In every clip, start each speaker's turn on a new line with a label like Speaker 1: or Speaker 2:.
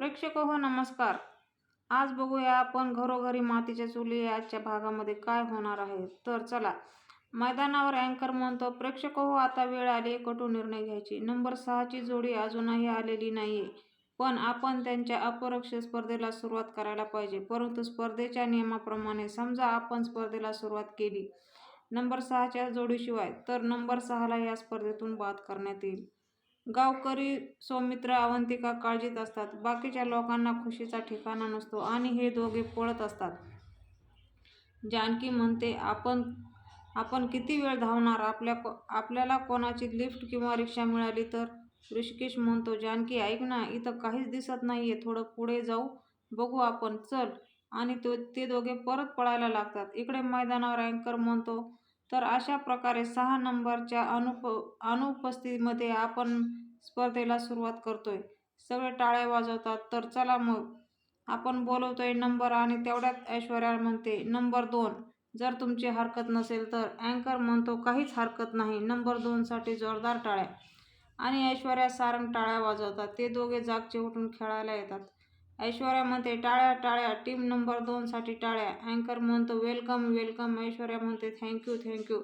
Speaker 1: प्रेक्षक हो नमस्कार. आज बघूया आपण घरोघरी मातीच्या चुली आजच्या भागामध्ये काय होणार आहे. तर चला मैदानावर अँकर म्हणतो. प्रेक्षक हो आता वेळ आली कटू निर्णय घ्यायची. नंबर सहाची जोडी अजूनही आलेली नाहीये. पण आपण त्यांच्या अपरोक्ष स्पर्धेला सुरुवात करायला पाहिजे. परंतु स्पर्धेच्या नियमाप्रमाणे समजा आपण स्पर्धेला सुरुवात केली नंबर सहाच्या जोडीशिवाय तर नंबर सहाला या स्पर्धेतून बाद करण्यात येईल. गावकरी सौमित्र अवंतिका काळजीत असतात. बाकीच्या लोकांना खुशीचा ठिकाणा नसतो आणि हे दोघे पळत असतात. जानकी म्हणते आपण आपण किती वेळ धावणार? आपल्या आपल्याला कोणाची लिफ्ट किंवा रिक्षा मिळाली तर? ऋषिकेश म्हणतो जानकी ऐक ना इथं काहीच दिसत नाही आहे थोडं पुढे जाऊ बघू आपण. चल. आणि तो ते दोघे परत पळायला लागतात. इकडे मैदानावर अँकर म्हणतो तर अशा प्रकारे सहा नंबरच्या अनुप अनुपस्थितीमध्ये आपण स्पर्धेला सुरुवात करतोय. सगळे टाळ्या वाजवतात तर चला मग. आपण बोलवतोय नंबर आणि तेवढ्यात ऐश्वर्या म्हणते नंबर दोन. जर तुमची हरकत नसेल तर अँकर म्हणतो काहीच हरकत नाही. नंबर दोनसाठी जोरदार टाळ्या. आणि ऐश्वर्या सारंग टाळ्या वाजवतात. ते दोघे जागचे उठून खेळायला येतात. ऐश्वर्या म्हणते टाळ्या टाळ्या टीम नंबर दोनसाठी टाळ्या. अँकर म्हणतो वेलकम वेलकम ऐश्वर्या म्हणते थँक्यू थँक्यू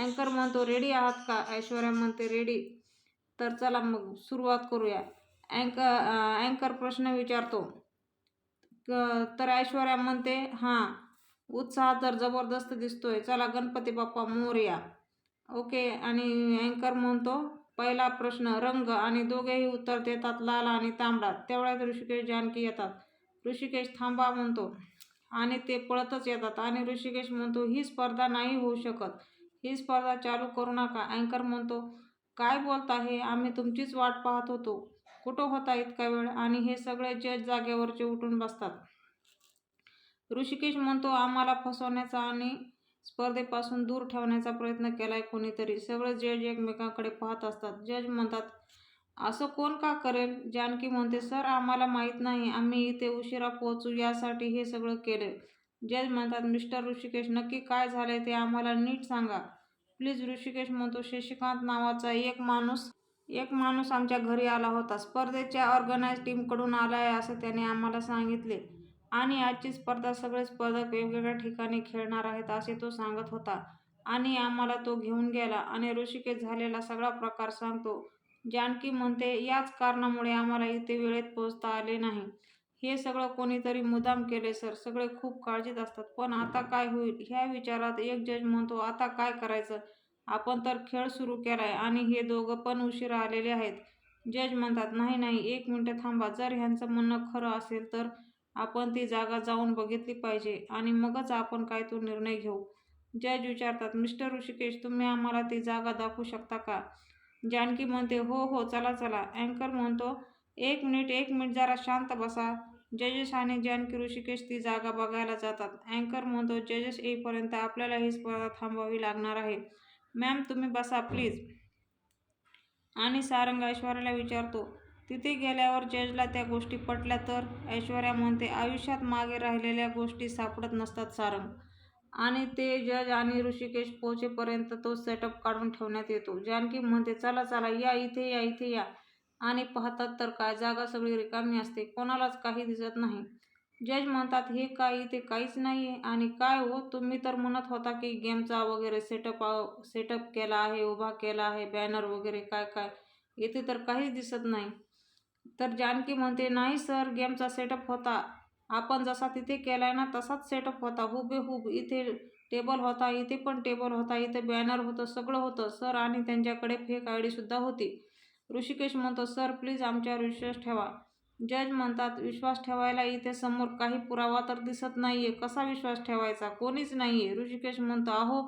Speaker 1: अँकर म्हणतो रेडी आहात का? ऐश्वर्या म्हणते रेडी तर चला मग सुरुवात करूया. अँकर अँकर प्रश्न विचारतो. तर ऐश्वर्या म्हणते हां उत्साह तर जबरदस्त दिसतोय. चला गणपती बाप्पा मोरया. ओके आणि अँकर म्हणतो पहिला प्रश्न रंग आणि दोघेही उत्तर देतात लाल आणि तांबडा. तेवढ्यात ऋषिकेश जानकी येतात. ऋषिकेश थांबा म्हणतो आणि ते पळतच येतात आणि ऋषिकेश म्हणतो ही स्पर्धा नाही होऊ शकत. ही स्पर्धा चालू करू नका. अँकर म्हणतो काय बोलत आहे आम्ही तुमचीच वाट पाहत होतो. कुठं होता इतका वेळ? आणि हे सगळे जज जागेवरचे उठून बसतात. ऋषिकेश म्हणतो आम्हाला फसवण्याचा आणि स्पर्धेपासून दूर ठेवण्याचा प्रयत्न केलाय कोणीतरी. सगळे जज एकमेकांकडे पाहत असतात. जज म्हणतात असं कोण का करेल? जानकी म्हणते सर आम्हाला माहीत नाही. आम्ही इथे उशिरा पोहोचू. यासाठी हे सगळं केलं जज म्हणतात मिस्टर ऋषिकेश नक्की काय झालंय ते आम्हाला नीट सांगा. प्लीज ऋषिकेश म्हणतो शशिकांत नावाचा एक माणूस एक माणूस आमच्या घरी आला होता. स्पर्धेच्या ऑर्गनाईज टीमकडून आला आहे असं त्याने आम्हाला सांगितले. आणि आजची स्पर्धा सगळे स्पर्धक वेगवेगळ्या ठिकाणी खेळणार आहेत असे तो सांगत होता. आणि आम्हाला तो घेऊन गेला आणि ऋषिकेश झालेला सगळा प्रकार सांगतो. जानकी म्हणते याच कारणामुळे आम्हाला इथे वेळेत पोहोचता आले नाही. हे सगळं कोणीतरी मुदाम केले सर. सगळे खूप काळजीत असतात. पण आता काय होईल? ह्या विचारात एक जज म्हणतो आता काय करायचं? आपण तर खेळ सुरू केलाय आणि हे दोघं पण उशिरा आलेले आहेत. जज म्हणतात नाही नाही एक मिनटं थांबा. जर ह्यांचं म्हणणं खरं असेल तर आपण ती जागा जाऊन बघितली पाहिजे आणि मगच आपण काय तो निर्णय घेऊ. जज विचारतात मिस्टर ऋषिकेश तुम्ही आम्हाला ती जागा दाखवू शकता का? जानकी म्हणते हो हो चला चला. अँकर म्हणतो एक मिनिट एक मिनिट जरा शांत बसा. जजेस आणि जानकी ऋषिकेश ती जागा बघायला जातात. अँकर म्हणतो जजेस येईपर्यंत आपल्याला ही स्पर्धा थांबवावी लागणार आहे. मॅम तुम्ही बसा प्लीज. आणि सारंग ऐश्वर्याला विचारतो तिथे गेल्यावर जजला त्या गोष्टी पटल्या तर ऐश्वर्या म्हणते आयुष्यात मागे राहिलेल्या गोष्टी सापडत नसतात सारंग. आणि ते जज आणि ऋषिकेश पोहोचेपर्यंत तो सेटअप काढून ठेवण्यात येतो. जानकी म्हणते चला चला या इथे या इथे या. आणि पाहतात तर काय जागा सगळी रिकामी असते कोणालाच काही दिसत नाही. जज म्हणतात हे काय इथे काहीच नाही आहे आणि काय हो तुम्ही तर म्हणत होता की गेमचा वगैरे सेटअप सेटअप केला आहे उभा केला आहे बॅनर वगैरे काय काय इथे तर काहीच दिसत नाही. तर जानकी म्हणते नाही सर गेमचा सेटअप होता. आपण जसा तिथे केलाय ना तसाच सेटअप होता. हुबेहूब इथे टेबल होता इथे पण टेबल होता इथे बॅनर होतं सगळं होतं. सर आणि त्यांच्याकडे फेक आय डीसुद्धा होती. ऋषिकेश म्हणतो सर प्लीज आमच्यावर विश्वास ठेवा. जज म्हणतात विश्वास ठेवायला इथे समोर काही पुरावा तर दिसत नाही आहे कसा विश्वास ठेवायचा? कोणीच नाही आहे ऋषिकेश म्हणतो अहो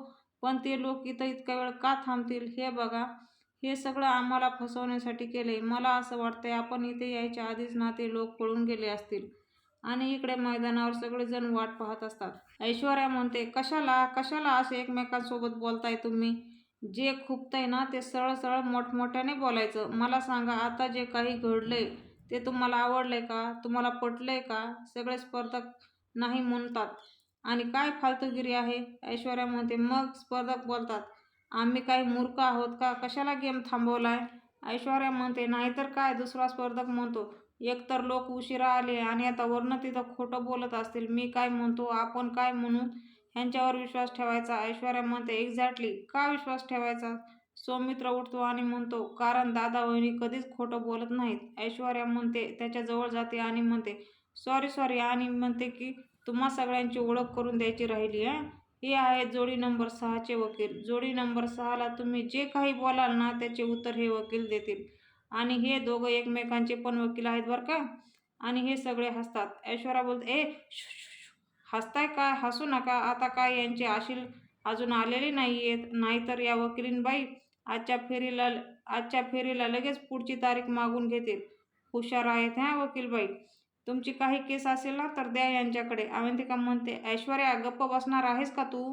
Speaker 1: पण ते लोक इथं इतका वेळ का थांबतील? हे बघा. हे सगळं आम्हाला फसवण्यासाठी केले. मला असं वाटतंय आपण इथे यायच्या आधीच ना ते लोक पळून गेले असतील. आणि इकडे मैदानावर सगळेजण वाट पाहत असतात. ऐश्वर्या म्हणते कशाला? कशाला असे एकमेकांसोबत बोलताय तुम्ही? जे खुपतंय ना ते सरळ सरळ मोठमोठ्याने बोलायचं. मला सांगा आता जे काही घडलंय ते तुम्हाला आवडलंय का? तुम्हाला पटलंय का? सगळे स्पर्धक नाही म्हणतात. आणि काय फालतूगिरी आहे? ऐश्वर्या म्हणते मग स्पर्धक बोलतात. आम्ही काही मूर्ख आहोत का? कशाला गेम थांबवलाय? ऐश्वर्या म्हणते नाहीतर काय? दुसरा स्पर्धक म्हणतो एकतर लोक उशिरा आले आणि आता वर्ण तिथं खोटं बोलत असतील. मी काय म्हणतो? आपण काय म्हणू ह्यांच्यावर विश्वास ठेवायचा? ऐश्वर्या म्हणते एक्झॅक्टली का विश्वास ठेवायचा? सौमित्र उठतो आणि म्हणतो कारण दादा वहिनी कधीच खोटं बोलत नाहीत. ऐश्वर्या म्हणते त्याच्याजवळ जाते आणि म्हणते सॉरी सॉरी आणि म्हणते की तुम्हा सगळ्यांची ओळख करून द्यायची राहिली आहे हे आहेत जोडी नंबर सहाचे वकील. जोडी नंबर सहाला तुम्ही जे काही बोलाल ना त्याचे उत्तर हे वकील देतील. आणि हे दोघं एकमेकांचे पण वकील आहेत बरं का? आणि हे सगळे हसतात. ऐश्वर्या बोलत ए हसताय काय हसू नका. आता काय यांचे आशील अजून आलेले नाही आहेत नाहीतर या वकिलींबाई आजच्या फेरीला आजच्या फेरीला लगेच पुढची तारीख मागून घेतील. हुशार आहेत ह्या वकीलबाई. तुमची काही केस असेल ना तर द्या यांच्याकडे. अवंतिका म्हणते ऐश्वर्या गप्प बसणार आहेस का तू?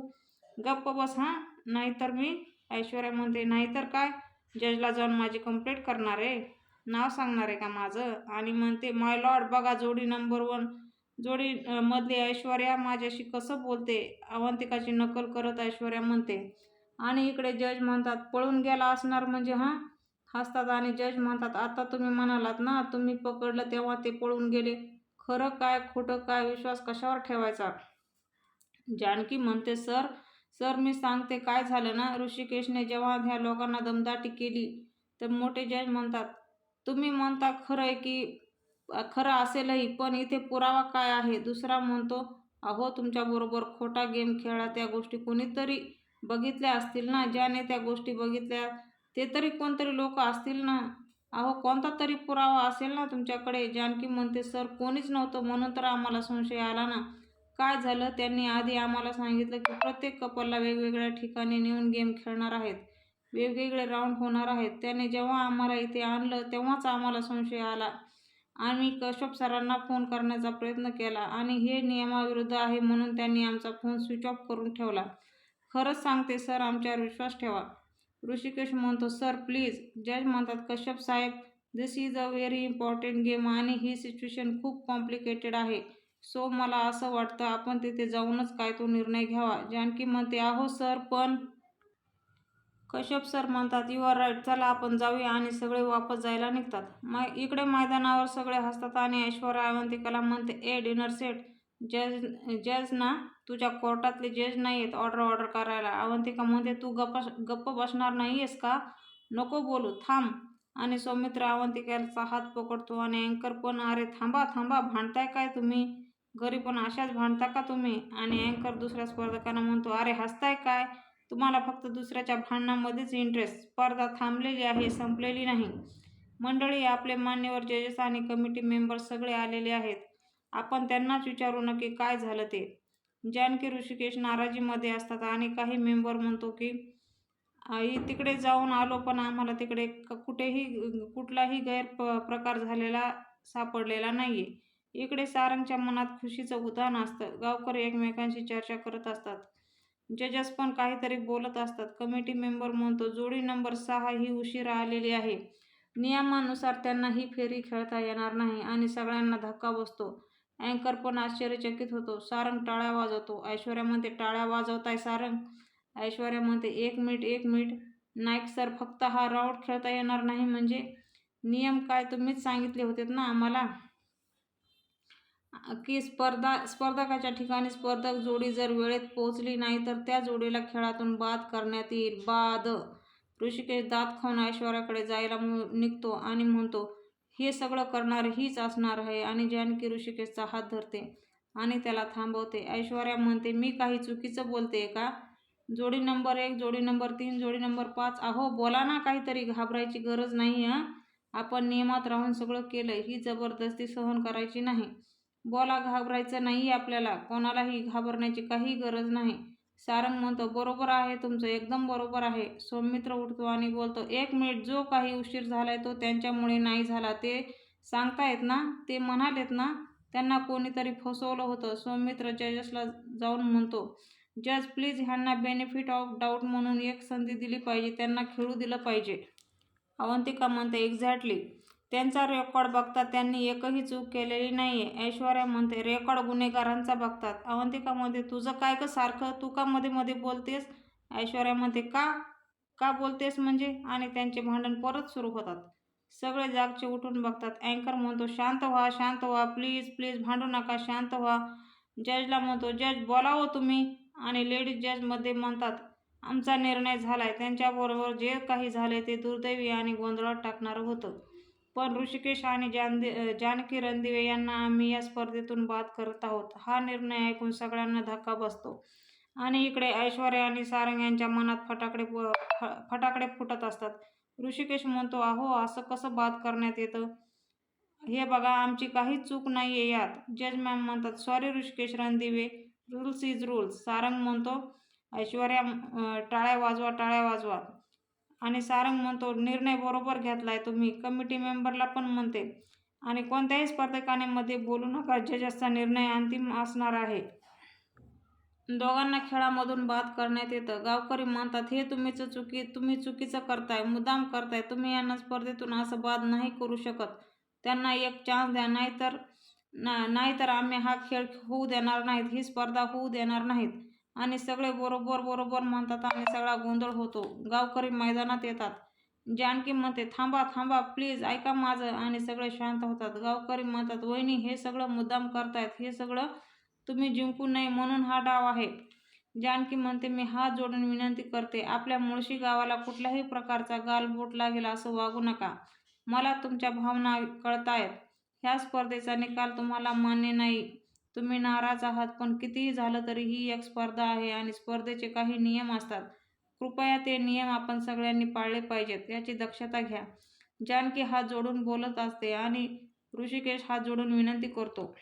Speaker 1: गप्प बस हां. नाहीतर मी ऐश्वर्या म्हणते नाहीतर काय? जजला जाऊन माझी कंप्लेंट करणार आहे. नाव सांगणार आहे का माझं? आणि म्हणते माय लॉर्ड बघा जोडी नंबर वन जोडी मधली ऐश्वर्या माझ्याशी कसं बोलते? अवंतिकाची नकल करत ऐश्वर्या म्हणते. आणि इकडे जज म्हणतात पळून गेला असणार म्हणजे हां? हसतात आणि जज म्हणतात आता तुम्ही म्हणालात ना तुम्ही पकडलं तेव्हा ते पळून गेले. खरं काय खोटं काय विश्वास कशावर ठेवायचा? जानकी म्हणते सर सर मी सांगते काय झालं ना ऋषिकेशने जेव्हा ह्या लोकांना दमदाटी केली तर मोठे जज म्हणतात तुम्ही म्हणता खरं आहे की खरं असेलही पण इथे पुरावा काय आहे? दुसरा म्हणतो अहो तुमच्याबरोबर खोटा गेम खेळा त्या गोष्टी कोणीतरी बघितल्या असतील ना? ज्याने त्या गोष्टी बघितल्या ते तरी कोणतरी लोक असतील ना. अहो कोणता तरी पुरावा असेल ना तुमच्याकडे? जानकी म्हणते सर कोणीच नव्हतं म्हणून तर आम्हाला संशय आला ना. काय झालं? त्यांनी आधी आम्हाला सांगितलं की प्रत्येक कपलला वेगवेगळ्या ठिकाणी नेऊन गेम खेळणार आहेत. वेगवेगळे राऊंड होणार आहेत. त्याने जेव्हा आम्हाला इथे आणलं तेव्हाच आम्हाला संशय आला. आम्ही कश्यप सरांना फोन करण्याचा प्रयत्न केला आणि हे नियमाविरुद्ध आहे म्हणून त्यांनी आमचा फोन स्विच ऑफ करून ठेवला. खरंच सांगते सर आमच्यावर विश्वास ठेवा. ऋषिकेश म्हणतो सर प्लीज जज म्हणतात कश्यप साहेब this is a very important game आणि ही सिच्युएशन खूप कॉम्प्लिकेटेड आहे. सो मला असं वाटतं आपण तिथे जाऊनच काय तो निर्णय घ्यावा. जानकी म्हणते आहो सर पण कश्यप सर म्हणतात यू आर राईट चला आपण जाऊया आणि सगळे वापस जायला निघतात. मग इकडे मैदानावर सगळे हसतात आणि ऐश्वर्या अवंतिकाला म्हणते ए डिनर सेट जज जज ना तुझ्या कोर्टातले जज नाही आहेत ऑर्डर ऑर्डर करायला. अवंतिका म्हणते तू गप्प गप्प बसणार नाही आहेस का? नको बोलू थांब. आणि सौमित्र अवंतिकाचा हात पकडतो आणि अँकर पण अरे थांबा थांबा भांडताय काय तुम्ही? घरी पण अशाच भांडता का तुम्ही? आणि अँकर दुसऱ्या स्पर्धकांना म्हणतो अरे हसताय काय? तुम्हाला फक्त दुसऱ्याच्या भांडणामध्येच इंटरेस्ट स्पर्धा थांबलेली आहे संपलेली नाही. मंडळी आपले मान्यवर जजेस आणि कमिटी मेंबर्स सगळे आलेले आहेत. आपण त्यांनाच विचारू नक्की काय झालं ते. जानकी ऋषिकेश नाराजीमध्ये असतात. आणि काही मेंबर म्हणतो की आई तिकडे जाऊन आलो पण आम्हाला तिकडे क- कुठेही कुठलाही गैर प- प्रकार झालेला सापडलेला नाही आहे इकडे सारंगच्या मनात खुशीचं उदाहरण असतं. गावकरी एकमेकांशी चर्चा करत असतात. जजेस पण काहीतरी बोलत असतात. कमिटी मेंबर म्हणतो जोडी नंबर सहा ही उशिरा आलेली आहे. नियमानुसार त्यांना ही फेरी खेळता येणार नाही आणि सगळ्यांना धक्का बसतो. अँकर पण आश्चर्यचकित होतो. सारंग टाळ्या वाजवतो. ऐश्वर्या म्हणते टाळ्या वाजवताय सारंग. ऐश्वर्या म्हणते एक मिनिट एक मिनिट. नाईक सर फक्त हा राऊंड खेळता येणार नाही. म्हणजे नियम काय तुम्हीच सांगितले होते ना आम्हाला? की स्पर्धा स्पर्धकाच्या ठिकाणी स्पर्धक जोडी जर वेळेत पोहोचली नाही तर त्या जोडीला खेळातून बाद करण्यात येईल. बाद. ऋषिकेश दात खाऊन ऐश्वर्याकडे जायला मु- निघतो आणि म्हणतो हे सगळं करणार हीच असणार आहे आणि जानकी ऋषिकेशचा हात धरते आणि त्याला थांबवते. ऐश्वर्या म्हणते मी काही चुकीचं बोलते का? जोडी नंबर एक जोडी नंबर तीन जोडी नंबर पाच. अहो बोला ना काहीतरी घाबरायची गरज नाही हां? आपण नियमात राहून सगळं केलं ही जबरदस्ती सहन करायची नाही. बोला घाबरायचं नाही आपल्याला. कोणालाही घाबरण्याची काही गरज नाही. सारंग म्हणतो बरोबर आहे तुमचं एकदम बरोबर आहे. सौमित्र उठतो आणि बोलतो एक मिनिट जो काही उशीर झालाय तो त्यांच्यामुळे नाही झाला. ते सांगतायत ना ते म्हणालेत ना त्यांना कोणीतरी फसवलं होतं. सौमित्र जजेसला जाऊन म्हणतो जज प्लीज ह्यांना बेनिफिट ऑफ डाऊट म्हणून एक संधी दिली पाहिजे त्यांना खेळू दिलं पाहिजे. अवंतिका म्हणते एक्झॅक्टली. त्यांचा रेकॉर्ड बघतात त्यांनी एकही चूक केलेली नाही आहे ऐश्वर्या म्हणते रेकॉर्ड गुन्हेगारांचा बघतात. अवंतिका म्हणते तुझं काय का सारखं? तू का मध्ये मध्ये बोलतेस? ऐश्वर्या म्हणते का? का बोलतेस म्हणजे? आणि त्यांचे भांडण परत सुरू होतात. सगळे जागचे उठून बघतात. अँकर म्हणतो शांत व्हा शांत व्हा. प्लीज प्लीज भांडू नका. शांत व्हा. जजला म्हणतो जज बोलावं तुम्ही. आणि लेडीज जजमध्ये म्हणतात आमचा निर्णय झालाय. त्यांच्याबरोबर जे काही झाले ते दुर्दैवी आणि गोंधळात टाकणारं होतं. पण ऋषिकेश आणि जानदे जानकी रणदिवे यांना आम्ही या स्पर्धेतून बाद करत आहोत. हा निर्णय ऐकून सगळ्यांना धक्का बसतो. आणि इकडे ऐश्वर्या आणि सारंग यांच्या मनात फटाकडे फ- फटाकडे फुटत असतात. ऋषिकेश म्हणतो अहो असं कसं बाद करण्यात येतं? हे बघा आमची काही चूक नाही आहे यात. जज मॅम म्हणतात sorry Rishikesh Randive. Rules is rules Sarang म्हणतो ऐश्वर्या टाळ्या वाजवा टाळ्या वाजवा. आणि सारंग म्हणतो निर्णय बरोबर घेतला आहे तुम्ही. कमिटी मेंबरला पण म्हणते. आणि कोणत्याही स्पर्धकाने मध्ये बोलू नका. जजचा निर्णय अंतिम असणार आहे. दोघांना खेळामधून बाद करण्यात येतं. गावकरी मानतात हे तुम्हीच चुकी तुम्ही चुकीचं करताय. मुद्दाम करताय. तुम्ही यांना स्पर्धेतून असं बाद नाही करू शकत. त्यांना एक चान्स द्या. नाहीतर ना नाहीतर आम्ही हा खेळ होऊ देणार नाहीत. ही स्पर्धा होऊ देणार नाहीत. आणि सगळे बरोबर बरोबर म्हणतात आणि सगळा गोंधळ होतो. गावकरी मैदानात येतात. जानकी म्हणते थांबा थांबा प्लीज ऐका माझं. आणि सगळे शांत होतात. गावकरी म्हणतात वहिनी हे सगळं मुद्दाम करतायत. हे सगळं तुम्ही जिंकू नये म्हणून हा डाव आहे. जानकी म्हणते मी हात जोडून विनंती करते. आपल्या मुळशी गावाला कुठल्याही प्रकारचा गालबोट लागेल असं वागू नका. मला तुमच्या भावना कळतायत. ह्या स्पर्धेचा निकाल तुम्हाला मान्य नाही. तुम्ही नाराज आहात पण कितीही झालं तरी ही एक स्पर्धा आहे आणि स्पर्धेचे काही नियम असतात. कृपया ते नियम आपण सगळ्यांनी पाळले पाहिजेत याची दक्षता घ्या. जानकी हात जोडून बोलत असते आणि ऋषिकेश हात जोडून विनंती करतो.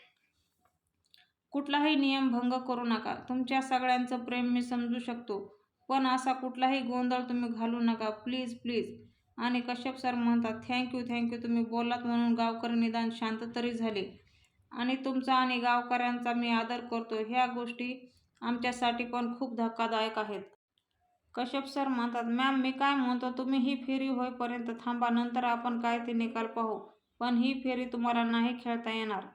Speaker 1: कुठलाही नियम भंग करू नका. तुमच्या सगळ्यांचं प्रेम मी समजू शकतो पण असा कुठलाही गोंधळ तुम्ही घालू नका. Please please. आणि कश्यप सर म्हणतात थँक्यू थँक्यू. तुम्ही बोललात म्हणून गावकरी निदान शांत तरी झाले. आणि तुमचा आणि गावकऱ्यांचा मी आदर करतो ह्या गोष्टी आमच्यासाठी पण खूप धक्कादायक आहेत. कश्यप सर म्हणतात मॅम मी काय म्हणतो तुम्ही ही फेरी होईपर्यंत थांबा नंतर आपण काय ते निकाल पाहू. पण ही फेरी तुम्हाला नाही खेळता येणार.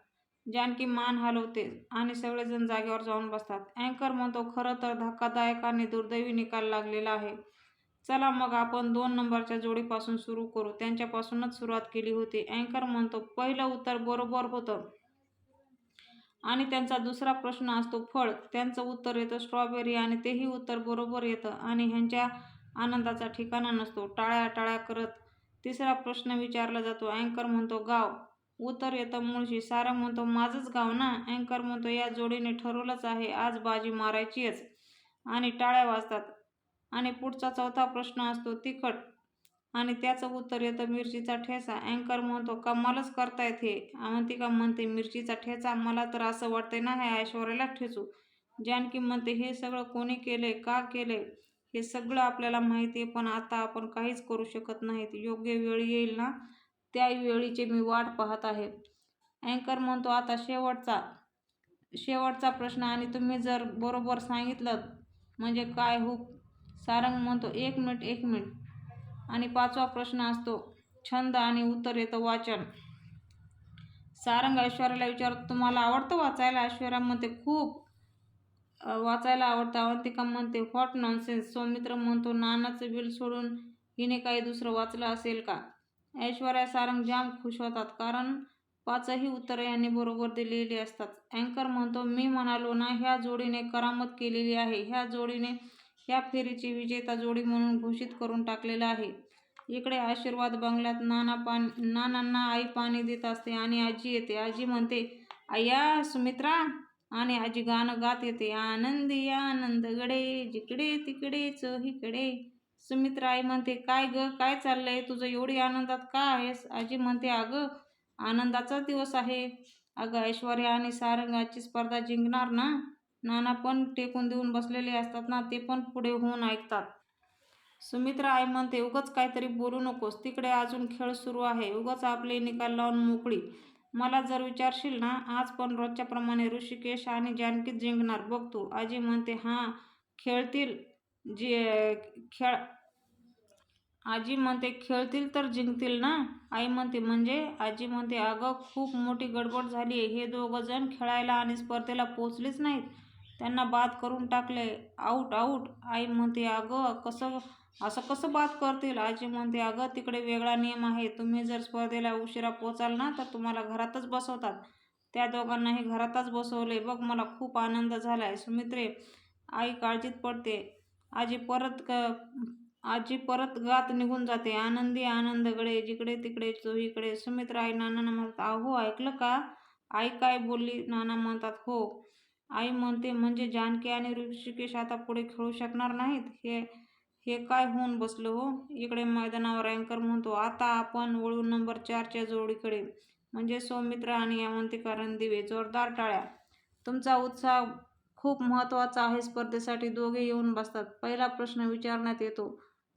Speaker 1: जानकी मान हलवते आणि सगळेजण जागेवर जाऊन बसतात. अँकर म्हणतो खरं तर धक्कादायक आणि दुर्दैवी निकाल लागलेला आहे. चला मग आपण दोन नंबरच्या जोडीपासून सुरू करू. त्यांच्यापासूनच सुरुवात केली होती. अँकर म्हणतो पहिलं उत्तर बरोबर होतं. आणि त्यांचा दुसरा प्रश्न असतो फळ. त्यांचं उत्तर येतं स्ट्रॉबेरी आणि तेही उत्तर बरोबर येतं आणि ह्यांच्या आनंदाचा ठिकाणा नसतो. टाळ्या टाळ्या करत तिसरा प्रश्न विचारला जातो. अँकर म्हणतो गाव. उत्तर येतं मुळशी. सारा म्हणतो माझंच गाव ना? अँकर म्हणतो या जोडीने ठरवलंच आहे. आज बाजी मारायचीच आणि टाळ्या वाजतात. आणि पुढचा चौथा प्रश्न असतो तिखट. आणि त्याचं उत्तर येतं मिरचीचा ठेचा. अँकर म्हणतो कमालच करतायत हे? अवंतिका म्हणते मिरचीचा ठेचा? मला तर असं वाटतंय ना हे ऐश्वर्याला ठेचू. जानकी म्हणते हे सगळं कोणी केले का केले हे सगळं आपल्याला माहिती आहे पण आता आपण काहीच करू शकत नाहीत. योग्य वेळ येईल ना? त्या वेळीचे मी वाट पाहत आहे. अँकर म्हणतो आता शेवटचा शेवटचा प्रश्न आणि तुम्ही जर बरोबर सांगितलं म्हणजे काय हो सारंग म्हणतो एक मिनिट एक मिनिट. आणि पाचवा प्रश्न असतो छंद आणि उत्तर येतं वाचन. सारंग ऐश्वर्याला विचारतो तुम्हाला आवडतं वाचायला? ऐश्वर्या म्हणते खूप. वाचायला आवडतं. अवंतिका म्हणते व्हॉट नॉनसेन्स सौमित्र म्हणतो नानाचं बिल सोडून हिने काही दुसरं वाचलं असेल का? ऐश्वर्या सारंग जाम खुश होतात कारण पाचही उत्तरं यांनी बरोबर दिलेली असतात. अँकर म्हणतो मी म्हणालो ना ह्या जोडीने करामत केलेली आहे. ह्या जोडीने ह्या फेरीची विजेता जोडी म्हणून घोषित करून टाकलेलं आहे. इकडे आशीर्वाद बंगल्यात नाना पान नानांना आई पाणी देत असते आणि आजी येते. आजी म्हणते आया सुमित्रा! आणि आजी गाणं गात येते. आनंदी आनंद गडे जिकडे तिकडेच इकडे सुमित्रा आई म्हणते काय ग काय चाललंय? तुझं एवढी आनंदात का आहेस? आजी म्हणते अगं आनंदाचा दिवस आहे. अगं ऐश्वर्या आणि सारंगाची स्पर्धा जिंकणार ना? नाना पण टेकून देऊन बसलेले असतात ना ते पण पुढे होऊन ऐकतात. सुमित्रा आई म्हणते उगाच काहीतरी बोलू नकोस तिकडे अजून खेळ सुरू आहे उगाच आपले निकाल लावून मोकळी. मला जर विचारशील ना आज पण रोजच्याप्रमाणे ऋषिकेश आणि जानकीच जिंकणार बघ तू. आजी म्हणते हां खेळतील जे खेळ आजी म्हणते खेळतील तर जिंकतील ना? आई म्हणते म्हणजे? आजी म्हणते अगं खूप मोठी गडबड झाली आहे हे दोघं जण खेळायला आणि स्पर्धेला पोचलेच नाहीत. त्यांना बाद करून टाकले. Out out. आई म्हणते अगं कसं असं कसं बात करतील? आजी म्हणते अगं तिकडे वेगळा नियम आहे. तुम्ही जर स्पर्धेला उशिरा पोचाल ना तर तुम्हाला घरातच बसवतात. त्या दोघांनाही घरातच बसवले. बघ मला खूप आनंद झाला आहे सुमित्रे आई काळजीत पडते. आजी परत क आजी परत गात निघून जाते. आनंदी आनंदगडे जिकडे तिकडे चोहीकडे. सुमित्रा आई नानांना म्हणतात अहो ऐकलं का? आई काय बोलली? नाना म्हणतात हो. आई म्हणते म्हणजे जानकी आणि ऋषिकेश आता पुढे खेळू शकणार नाहीत? हे हे काय होऊन बसलं हो? इकडे मैदानावर अँकर म्हणतो आता आपण वळू नंबर चारच्या जोडीकडे. म्हणजे सौमित्र आणि अवंतिका दिवे जोरदार टाळ्या. तुमचा उत्साह खूप महत्त्वाचा आहे. स्पर्धेसाठी दोघे येऊन बसतात. पहिला प्रश्न विचारण्यात येतो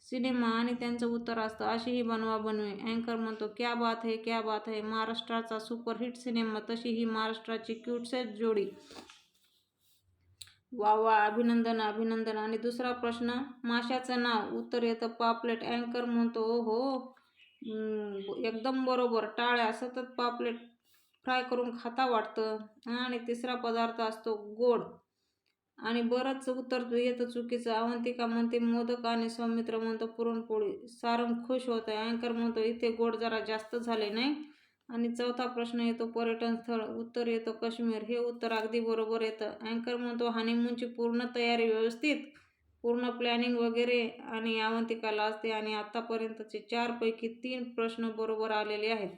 Speaker 1: सिनेमा आणि त्यांचं उत्तर असतं. अशी ही बनवा बनवे. अँकर म्हणतो क्या बात है क्या बात है. महाराष्ट्राचा सुपरहिट सिनेमा तशी ही महाराष्ट्राची क्युटसेट जोडी. वा वा अभिनंदन अभिनंदन. आणि दुसरा प्रश्न माशाचं नाव उत्तर येतं पापलेट अँकर म्हणतो. ओ हो एकदम बरोबर. टाळ्या सतत पापलेट फ्राय करून खाता वाटतं. आणि तिसरा पदार्थ असतो गोड. आणि बरंच उत्तर येतं चुकीचं. अवंतिका म्हणते मोदक आणि सौमित्र म्हणतो पुरणपोळी. सारंग खुश होत. आहे अँकर म्हणतो इथे गोड जरा जास्त झाले नाही? आणि चौथा प्रश्न येतो पर्यटन स्थळ. उत्तर येतो काश्मीर. हे उत्तर अगदी बरोबर येतं. अँकर म्हणतो हानिमूनची पूर्ण तयारी व्यवस्थित. पूर्ण प्लॅनिंग वगैरे आणि अवंतिकाला असते आणि आत्तापर्यंतचे चारपैकी तीन प्रश्न बरोबर आलेले आहेत.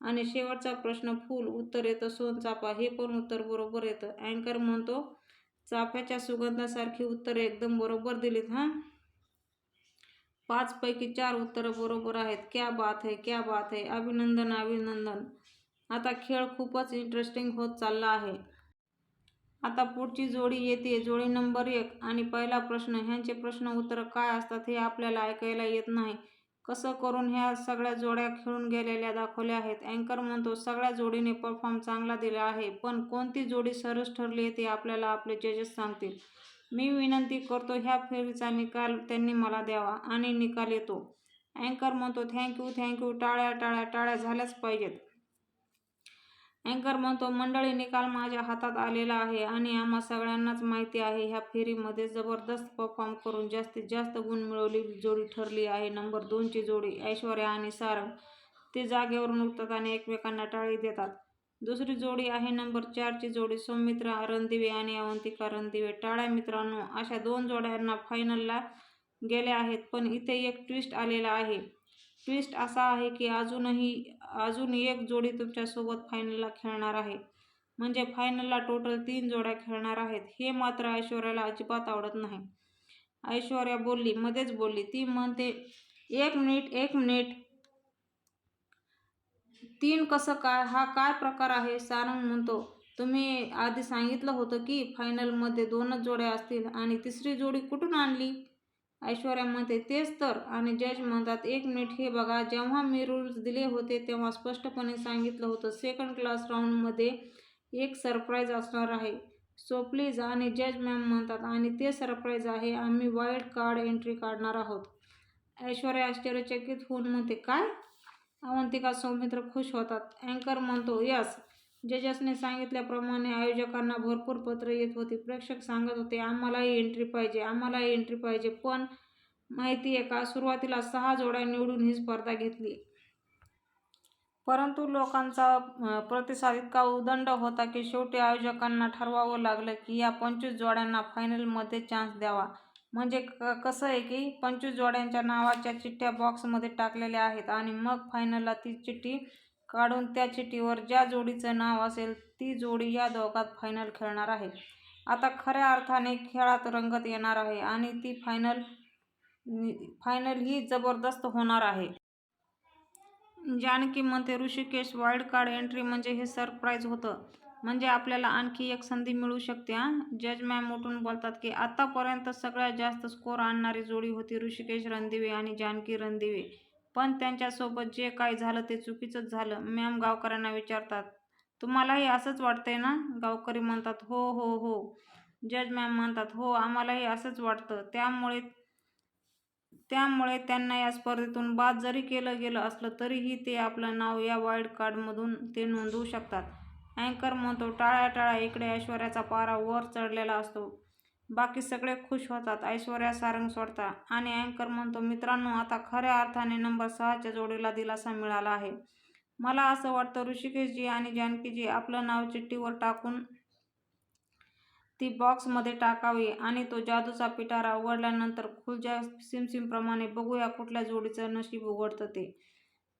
Speaker 1: आणि शेवटचा प्रश्न फूल उत्तर येतं सोनचाफा हे पण उत्तर बरोबर येतं. अँकर म्हणतो चाफ्याच्या सुगंधासारखी उत्तरे एकदम बरोबर दिलीत हां? पाच पैकी चार उत्तरं बरोबर आहेत. क्या बात है क्या बात है. अभिनंदन अभिनंदन. आता खेळ खूपच इंटरेस्टिंग होत चालला आहे. आता पुढची जोडी येते. जोडी नंबर एक. आणि पहिला प्रश्न ह्यांचे प्रश्न उत्तर काय असतात हे आपल्याला ऐकायला येत नाही. कसं करून ह्या सगळ्या जोड्या खेळून गेलेल्या दाखवल्या आहेत? अँकर म्हणतो सगळ्या जोडीने परफॉर्म चांगला दिला आहे पण कोणती जोडी सरस ठरली आहे ते आपल्याला आपले जजेस सांगतील. मी विनंती करतो ह्या फेरीचा निकाल त्यांनी मला द्यावा आणि निकाल येतो. अँकर म्हणतो थँक्यू थँक्यू टाळ्या टाळ्या टाळ्या झाल्याच पाहिजेत. अँकर म्हणतो मंडळी निकाल माझ्या हातात आलेला आहे आणि आम्हा सगळ्यांनाच माहिती आहे ह्या फेरीमध्ये जबरदस्त परफॉर्म करून जास्तीत जास्त गुण मिळवलेली जोडी ठरली आहे. नंबर दोनची जोडी ऐश्वर्या आणि सारंग ते जागेवरून उठतात आणि एकमेकांना टाळी देतात. दुसरी जोडी आहे नंबर चारची जोडी सौमित्रा रणदिवे आणि अवंतिका रणदिवे. टाळ्या मित्रांनो अशा दोन जोड्यांना फायनलला गेल्या आहेत पण इथे एक ट्विस्ट आलेला आहे. ट्विस्ट असा आहे की अजूनही अजून एक जोडी तुमच्यासोबत फायनलला खेळणार आहे. म्हणजे फायनलला टोटल तीन जोड्या खेळणार आहेत. हे मात्र ऐश्वर्याला अजिबात आवडत नाही. ऐश्वर्या बोलली मध्येच बोलली ती म्हणते एक मिनिट एक मिनिट तीन कसं काय हा काय प्रकार आहे? सारंग म्हणतो तुम्ही आधी सांगितलं होतं की फायनलमध्ये दोनच जोड्या असतील आणि तिसरी जोडी कुठून आणली? ऐश्वर्या म्हणते तेच तर. आणि जज म्हणतात एक मिनिट हे बघा जेव्हा मी रूल्स दिले होते तेव्हा स्पष्टपणे सांगितलं होतं सेकंड क्लास राऊंडमध्ये एक सरप्राईज असणार आहे. सो प्लीज आणि जज मॅम म्हणतात आणि ते सरप्राईज आहे आम्ही वाईल्ड कार्ड एंट्री काढणार आहोत. ऐश्वर्या आश्चर्यचकित होऊन म्हणते काय? अवंतिका सौमित्र खुश होतात. अँकर म्हणतो यस. जजेसने सांगितल्याप्रमाणे आयोजकांना भरपूर पत्र येत होती. प्रेक्षक सांगत होते आम्हालाही एंट्री पाहिजे आम्हालाही एंट्री पाहिजे पण माहिती आहे का? सुरुवातीला सहा जोड्या निवडून ही स्पर्धा घेतली. परंतु लोकांचा प्रतिसाद इतका उदंड होता की शेवटी आयोजकांना ठरवावं लागलं की या पंचवीस जोड्यांना फायनलमध्ये चान्स द्यावा. म्हणजे क कसं आहे की पंचवीस जोड्यांच्या नावाच्या चिठ्ठ्या बॉक्समध्ये टाकलेल्या आहेत आणि मग फायनलला ती चिठ्ठी काढून त्या चिठ्ठीवर ज्या जोडीचं नाव असेल ती जोडी या दोघात फायनल खेळणार आहे. आता खऱ्या अर्थाने खेळात रंगत येणार आहे आणि ती फायनल फायनल ही जबरदस्त होणार आहे. जानकी म्हणते ऋषिकेश वाईल्ड कार्ड एंट्री म्हणजे हे सरप्राईज होतं. म्हणजे आपल्याला आणखी एक संधी मिळू शकते हां? जज मॅम उठून बोलतात की आतापर्यंत सगळ्यात जास्त स्कोर आणणारी जोडी होती ऋषिकेश रणदिवे आणि जानकी रणदिवे. पण त्यांच्यासोबत जे काय झालं ते चुकीचंच झालं. मॅम गावकऱ्यांना विचारतात. तुम्हालाही असंच वाटतंय ना? गावकरी म्हणतात हो हो हो. जज मॅम म्हणतात हो आम्हालाही असंच वाटतं. त्यामुळे त्यामुळे त्यांना या स्पर्धेतून बाद जरी केलं गेलं असलं तरीही ते आपलं नाव या वाईल्ड कार्डमधून ते नोंदवू शकतात. अँकर म्हणतो टाळ्या टाळ्या इकडे ऐश्वर्याचा पारा वर चढलेला असतो. बाकी सगळे खुश होतात ऐश्वर्या सारंग सोडता. आणि अँकर म्हणतो मित्रांनो आता खऱ्या अर्थाने नंबर सहाच्या जोडीला दिलासा मिळाला आहे. मला असं वाटतं ऋषिकेशजी आणि जानकीजी आपलं नाव चिठ्ठीवर टाकून ती बॉक्समध्ये टाकावी आणि तो जादूचा पिटारा उघडल्यानंतर खुलच्या सिमसिमप्रमाणे बघूया कुठल्या जोडीचं नशीब उघडतं ते.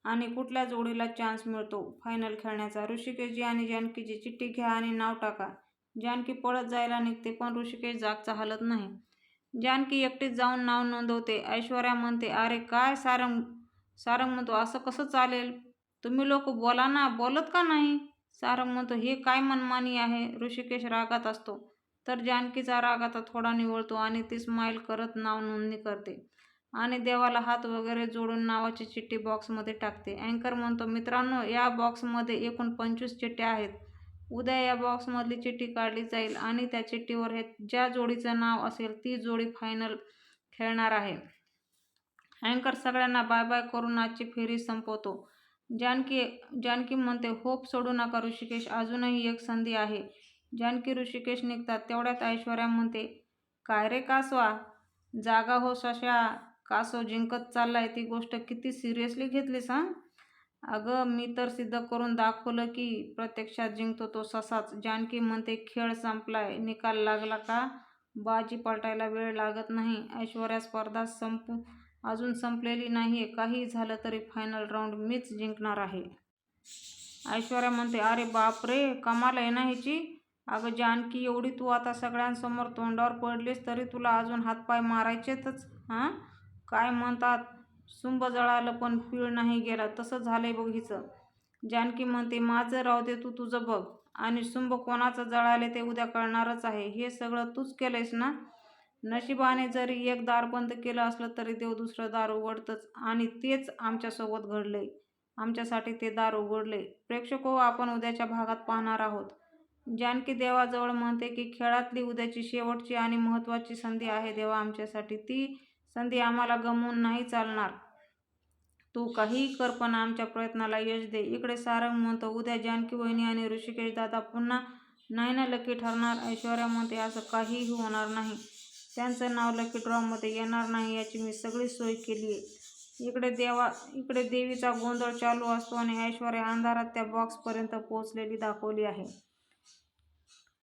Speaker 1: आणि कुठल्या जोडीला चान्स मिळतो? फायनल खेळण्याचा. ऋषिकेशजी आणि जानकीची चिठ्ठी घ्या आणि नाव टाका. जानकी पळत जायला निघते पण ऋषिकेश जागचा हलत नाही. जानकी एकटीच जाऊन नाव नोंदवते. ऐश्वर्या म्हणते अरे काय सारंग सारंग म्हणतो असं कसं चालेल? तुम्ही लोक बोला ना बोलत का नाही? सारंग म्हणतो हे काय मनमानी आहे? ऋषिकेश रागात असतो. तर जानकीचा राग आता थोडा निवळतो आणि ती स्माईल करत नाव नोंदणी करते. आणि देवाला हात वगैरे जोडून नावाची चिठ्ठी बॉक्समध्ये टाकते. अँकर म्हणतो मित्रांनो या बॉक्समध्ये एकूण पंचवीस चिठ्ठ्या आहेत. उद्या या बॉक्समधली चिठ्ठी काढली जाईल आणि त्या चिठ्ठीवर हे ज्या जोडीचं नाव असेल ती जोडी फायनल खेळणार आहे. अँकर सगळ्यांना बाय बाय करून आजची फेरी संपवतो. जानकी जानकी म्हणते होप सोडू नका ऋषिकेश अजूनही एक संधी आहे. जानकी ऋषिकेश निघतात तेवढ्यात ऐश्वर्या म्हणते काय रे कासवा? जागा हो सशा कासव जिंकत चाललाय ती गोष्ट किती सिरियसली घेतली सांग? अगं मी तर सिद्ध करून दाखवलं की प्रत्यक्षात जिंकतो तो ससाच. जानकी म्हणते खेळ संपलाय निकाल लागला का? बाजी पलटायला वेळ लागत नाही. ऐश्वर्या स्पर्धा संपू अजून संपलेली नाही काही झालं तरी फायनल राऊंड मीच जिंकणार आहे. ऐश्वर्या म्हणते अरे बापरे कमाल आहे ना ह्याची अगं जानकी एवढी तू आता सगळ्यांसमोर तोंडावर पडलीस तरी तुला अजून हातपाय मारायचेतच हां? काय म्हणतात? सुंब जळालं पण पीळ नाही गेला. तसं झालंय बघ हिचं. जानकी म्हणते माझं राहू दे तू तुझं बघ. आणि सुंब कोणाचं जळाले ते उद्या कळणारच आहे. हे सगळं तूच केलंयस ना? नशिबाने जरी एक दार बंद केलं असलं तरी देव दुसरं दार उघडतंच. आणि तेच आमच्यासोबत घडलंय. आमच्यासाठी ते दार उघडले प्रेक्षक हो आपण उद्याच्या भागात पाहणार आहोत. जानकी देवाजवळ म्हणते की खेळातली उद्याची शेवटची आणि महत्त्वाची संधी आहे देवा आमच्यासाठी. ती संधी आम्हाला गमवून नाही चालणार. तू काही कर पण आमच्या प्रयत्नाला यश दे. इकडे सारंग म्हणतो उद्या जानकी वहिनी आणि ऋषिकेश दादा पुन्हा नाही ना लकी ठरणार. ऐश्वर्या म्हणते असं काहीही होणार नाही. त्यांचं नाव लकी ड्रॉमध्ये येणार नाही याची मी सगळी सोय केली आहे. इकडे देवा इकडे देवीचा गोंधळ चालू असतो आणि ऐश्वर्या अंधारात त्या बॉक्सपर्यंत पोहोचलेली दाखवली आहे.